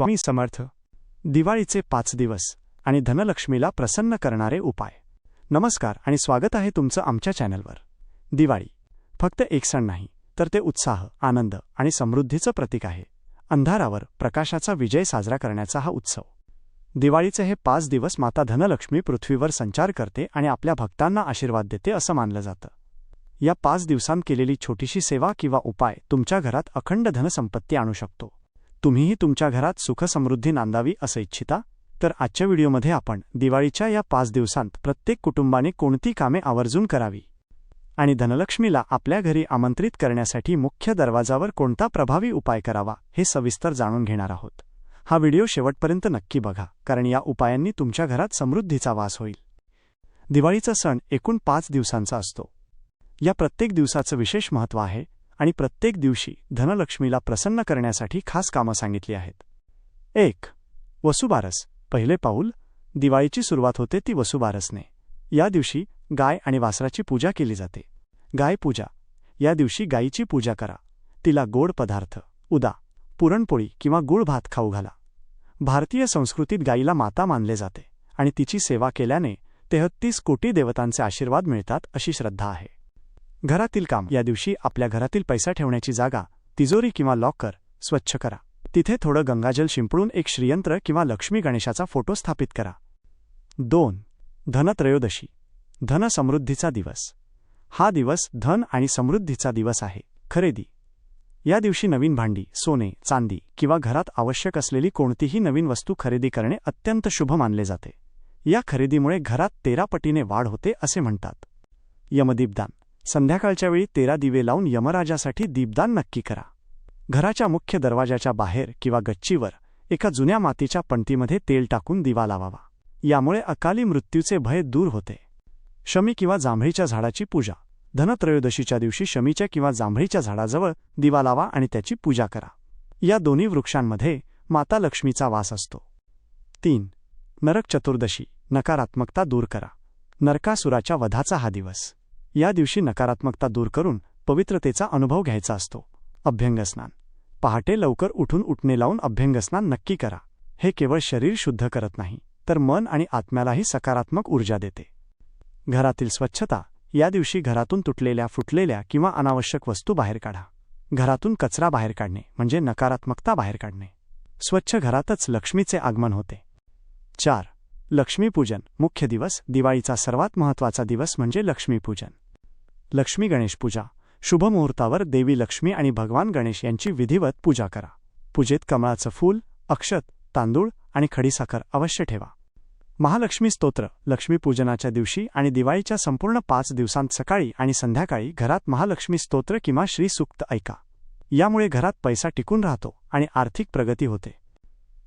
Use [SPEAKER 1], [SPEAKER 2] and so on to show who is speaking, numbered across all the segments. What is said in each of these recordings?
[SPEAKER 1] स्वामी समर्थ. दिवाळीचे पाच दिवस आणि धनलक्ष्मीला प्रसन्न करणारे उपाय. नमस्कार आणि स्वागत आहे तुमचं आमच्या चॅनलवर. दिवाळी. फक्त एक सण नाही तर ते उत्साह आनंद आणि समृद्धीचं प्रतीक आहे. अंधारावर प्रकाशाचा विजय साजरा करण्याचा हा उत्सव. दिवाळीचे हे पाच दिवस माता धनलक्ष्मी पृथ्वीवर संचार करते आणि आपल्या भक्तांना आशीर्वाद देते असं मानलं जातं. या पाच दिवसांत केलेली छोटीशी सेवा किंवा उपाय तुमच्या घरात अखंड धनसंपत्ती आणू शकतो. तुम्हीही तुमच्या घरात सुखसमृद्धी नांदावी असं इच्छिता? तर आजच्या व्हिडिओमध्ये आपण दिवाळीच्या या पाच दिवसांत प्रत्येक कुटुंबाने कोणती कामे आवर्जून करावी? आणि धनलक्ष्मीला आपल्या घरी आमंत्रित करण्यासाठी मुख्य दरवाजावर कोणता प्रभावी उपाय करावा हे सविस्तर जाणून घेणार आहोत. हा व्हिडिओ शेवटपर्यंत नक्की बघा कारण या उपायांनी तुमच्या घरात समृद्धीचा वास होईल. दिवाळीचा सण एकूण पाच दिवसांचा असतो. या प्रत्येक दिवसाचं विशेष महत्त्व आहे आणि प्रत्येक दिवशी धनलक्ष्मीला प्रसन्न करण्यासाठी खास कामं सांगितली आहेत. एक वसुबारस पहिले पाऊल दिवाळीची सुरुवात होते ती वसुबारसने या दिवशी गाय आणि वासराची पूजा केली जाते. गाय पूजा. या दिवशी गायीची पूजा करा. तिला गोड पदार्थ उदा पुरणपोळी किंवा गुळ भात खाऊ घाला. भारतीय संस्कृतीत गायीला माता मानले जाते आणि तिची सेवा केल्याने तेहत्तीस कोटी देवतांचे आशीर्वाद मिळतात अशी श्रद्धा आहे. घरातील काम. या दिवशी आपल्या घरातील पैसा ठेवण्याची जागा तिजोरी किंवा लॉकर स्वच्छ करा. तिथे थोडं गंगाजल शिंपडून एक श्रीयंत्र किंवा लक्ष्मी गणेशाचा फोटो स्थापित करा. दोन. धनत्रयोदशी. धन समृद्धीचा दिवस. हा दिवस धन आणि समृद्धीचा दिवस आहे. खरेदी. या दिवशी नवीन भांडी सोने चांदी किंवा घरात आवश्यक असलेली कोणतीही नवीन वस्तू खरेदी करणे अत्यंत शुभ मानले जाते. या खरेदीमुळे घरात तेरा पटीने वाढ होते असे म्हणतात. यमदीपदान. संध्याकाळच्या वेळी तेरा दिवे लावून यमराजासाठी दीपदान नक्की करा. घराच्या मुख्य दरवाजाच्या बाहेर किंवा गच्चीवर एका जुन्या मातीच्या पणतीमध्ये तेल टाकून दिवा लावावा. यामुळे अकाली मृत्यूचे भय दूर होते. शमी किंवा जांभळीच्या झाडाची पूजा. धनत्रयोदशीच्या दिवशी शमीच्या किंवा जांभळीच्या झाडाजवळ दिवा लावा आणि त्याची पूजा करा. या दोन्ही वृक्षांमध्ये माता लक्ष्मीचा वास असतो. तीन. नरक चतुर्दशी. नकारात्मकता दूर करा. नरकासुराच्या वधाचा हा दिवस. या दिवशी नकारात्मकता दूर करून पवित्रतेचा अनुभव घ्यायचा असतो. अभ्यंगस्नान. पहाटे लवकर उठून उठणे लावून अभ्यंगस्नान नक्की करा. हे केवळ शरीर शुद्ध करत नाही तर मन आणि आत्म्यालाही सकारात्मक ऊर्जा देते. घरातील स्वच्छता. या दिवशी घरातून तुटलेल्या फुटलेल्या किंवा अनावश्यक वस्तू बाहेर काढा. घरातून कचरा बाहेर काढणे म्हणजे नकारात्मकता बाहेर काढणे. स्वच्छ घरातच लक्ष्मीचे आगमन होते. चार. लक्ष्मीपूजन. मुख्य दिवस. दिवाळीचा सर्वात महत्त्वाचा दिवस म्हणजे लक्ष्मीपूजन. लक्ष्मी गणेश पूजा. शुभ मुहूर्तावर देवी लक्ष्मी आणि भगवान गणेश यांची विधिवत पूजा करा. पूजेत कमळाचं फूल अक्षत तांदूळ आणि खडीसाखर अवश्य ठेवा. महालक्ष्मी स्तोत्र. लक्ष्मीपूजनाच्या दिवशी आणि दिवाळीच्या संपूर्ण पाच दिवसांत सकाळी आणि संध्याकाळी घरात महालक्ष्मी स्तोत्र किंवा श्रीसूक्त ऐका. यामुळे घरात पैसा टिकून राहतो आणि आर्थिक प्रगती होते.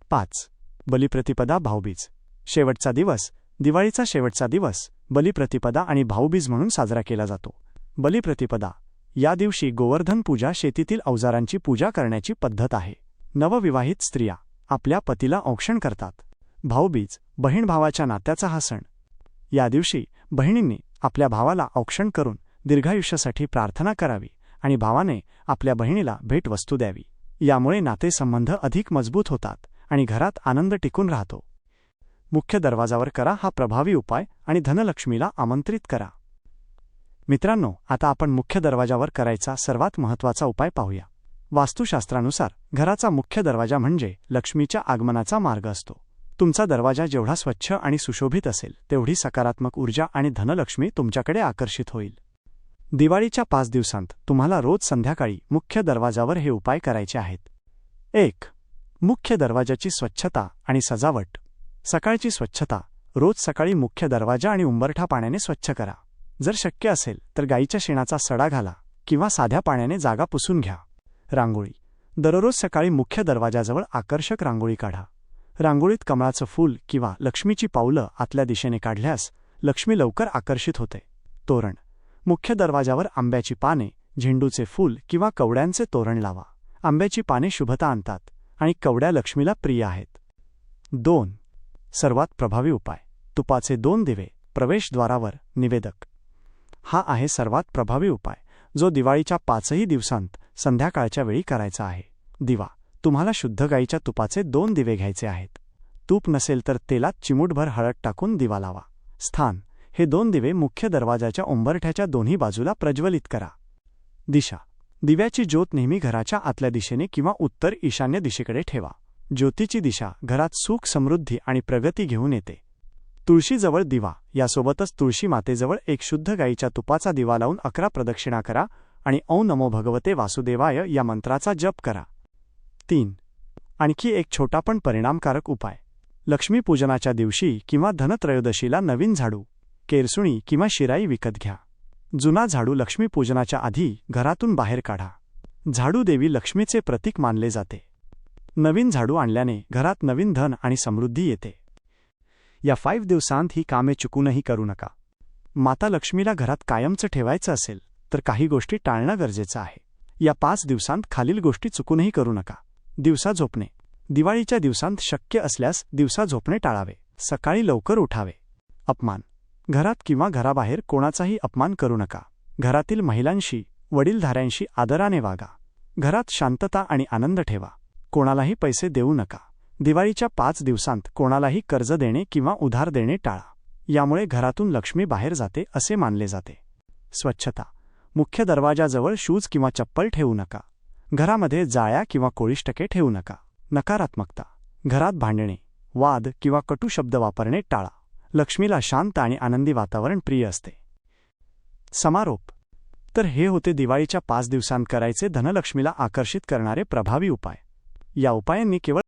[SPEAKER 1] पाच. बलिप्रतिपदा भाऊबीज. शेवटचा दिवस. दिवाळीचा शेवटचा दिवस. बलिप्रतिपदा आणि भाऊबीज म्हणून साजरा केला जातो. बलिप्रतिपदा. या दिवशी गोवर्धन पूजा शेतीतील अवजारांची पूजा करण्याची पद्धत आहे. नवविवाहित स्त्रिया आपल्या पतीला औक्षण करतात. भाऊबीज बहीण भावाच्या नात्याचा हा सण. या दिवशी बहिणींनी आपल्या भावाला औक्षण करून दीर्घायुष्यासाठी प्रार्थना करावी आणि भावाने आपल्या बहिणीला भेटवस्तू द्यावी. यामुळे नातेसंबंध अधिक मजबूत होतात आणि घरात आनंद टिकून राहतो. मुख्य दरवाजावर करा हा प्रभावी उपाय आणि धनलक्ष्मीला आमंत्रित करा. मित्रांनो आता आपण मुख्य दरवाजावर करायचा सर्वात महत्त्वाचा उपाय पाहूया. वास्तुशास्त्रानुसार घराचा मुख्य दरवाजा म्हणजे लक्ष्मीच्या आगमनाचा मार्ग असतो. तुमचा दरवाजा जेवढा स्वच्छ आणि सुशोभित असेल तेवढी सकारात्मक ऊर्जा आणि धनलक्ष्मी तुमच्याकडे आकर्षित होईल. दिवाळीच्या पाच दिवसांत तुम्हाला रोज संध्याकाळी मुख्य दरवाजावर हे उपाय करायचे आहेत. एक मुख्य दरवाजाची स्वच्छता आणि सजावट. सकाळची स्वच्छता रोज सकाळी मुख्य दरवाजा आणि उंबरठा पाण्याने स्वच्छ करा. जर शक्य असेल तर गाईच्या शेणाचा सडा घाला किंवा साध्या पाण्याने जागा पुसून घ्या. रांगोळी. दररोज सकाळी मुख्य दरवाजाजवळ आकर्षक रांगोळी काढा. रांगोळीत कमळाचं फूल किंवा लक्ष्मीची पावलं आतल्या दिशेने काढल्यास लक्ष्मी लवकर आकर्षित होते. तोरण. मुख्य दरवाजावर आंब्याची पाने झेंडूचे फूल किंवा कवड्यांचे तोरण लावा. आंब्याची पाने शुभता आणतात आणि कवड्या लक्ष्मीला प्रिय आहेत. दोन. सर्वात प्रभावी उपाय. तुपाचे दोन दिवे प्रवेशद्वारावर निवेदक. हा आहे सर्वात प्रभावी उपाय जो दिवाळीच्या पाचही दिवसांत संध्याकाळच्या वेळी करायचा आहे. दिवा तुम्हाला शुद्ध गाईच्या तुपाचे दोन दिवे घ्यायचे आहेत. तूप नसेल तर तेलात चिमूटभर हळद टाकून दिवा लावा. स्थान हे दोन दिवे मुख्य दरवाजाच्या उंबरठ्याच्या दोन्ही बाजूला प्रज्वलित करा. दिशा दिव्याची ज्योत नेहमी घराच्या आतल्या दिशेने किंवा उत्तर ईशान्य दिशेकडे ठेवा. ज्योतीची दिशा घरात सुख समृद्धी आणि प्रगती घेऊन येते. तुळशीजवळ दिवा. यासोबतच तुळशी मातेजवळ एक शुद्ध गाईच्या तुपाचा दिवा लावून अकरा प्रदक्षिणा करा आणि औ नमो भगवते वासुदेवाय या मंत्राचा जप करा. तीन. आणखी एक छोटा पण परिणामकारक उपाय. लक्ष्मीपूजनाच्या दिवशी किंवा धनत्रयोदशीला नवीन झाडू केरसुणी किंवा शिराई विकत घ्या. जुना झाडू लक्ष्मीपूजनाच्या आधी घरातून बाहेर काढा. झाडू देवी लक्ष्मीचे प्रतीक मानले जाते. नवीन झाडू आणल्याने घरात नवीन धन आणि समृद्धी येते. या फाईव्ह दिवसांत ही कामे चुकूनही करू नका. माता लक्ष्मीला घरात कायमचं ठेवायचं असेल तर काही गोष्टी टाळणं गरजेचं आहे. या पाच दिवसांत खालील गोष्टी चुकूनही करू नका. दिवसा झोपणे. दिवाळीच्या दिवसांत शक्य असल्यास दिवसा झोपणे टाळावे. सकाळी लवकर उठावे. अपमान. घरात किंवा घराबाहेर कोणाचाही अपमान करू नका. घरातील महिलांशी वडीलधाऱ्यांशी आदराने वागा. घरात शांतता आणि आनंद ठेवा. कोणालाही पैसे देऊ नका. दिवाळीच्या पाच दिवसांत कोणालाही कर्ज देणे किंवा उधार देणे टाळा. यामुळे घरातून लक्ष्मी बाहेर जाते असे मानले जाते. स्वच्छता. मुख्य दरवाजाजवळ शूज किंवा चप्पल ठेवू नका. घरामध्ये जाळ्या किंवा कोळिष्टके ठेवू नका. नकारात्मकता. घरात भांडणे वाद किंवा कटू शब्द वापरणे टाळा. लक्ष्मीला शांत आणि आनंदी वातावरण प्रिय असते. समारोप. तर हे होते दिवाळीच्या पाच दिवसांत करायचे धनलक्ष्मीला आकर्षित करणारे प्रभावी उपाय. या उपायांनी केवळ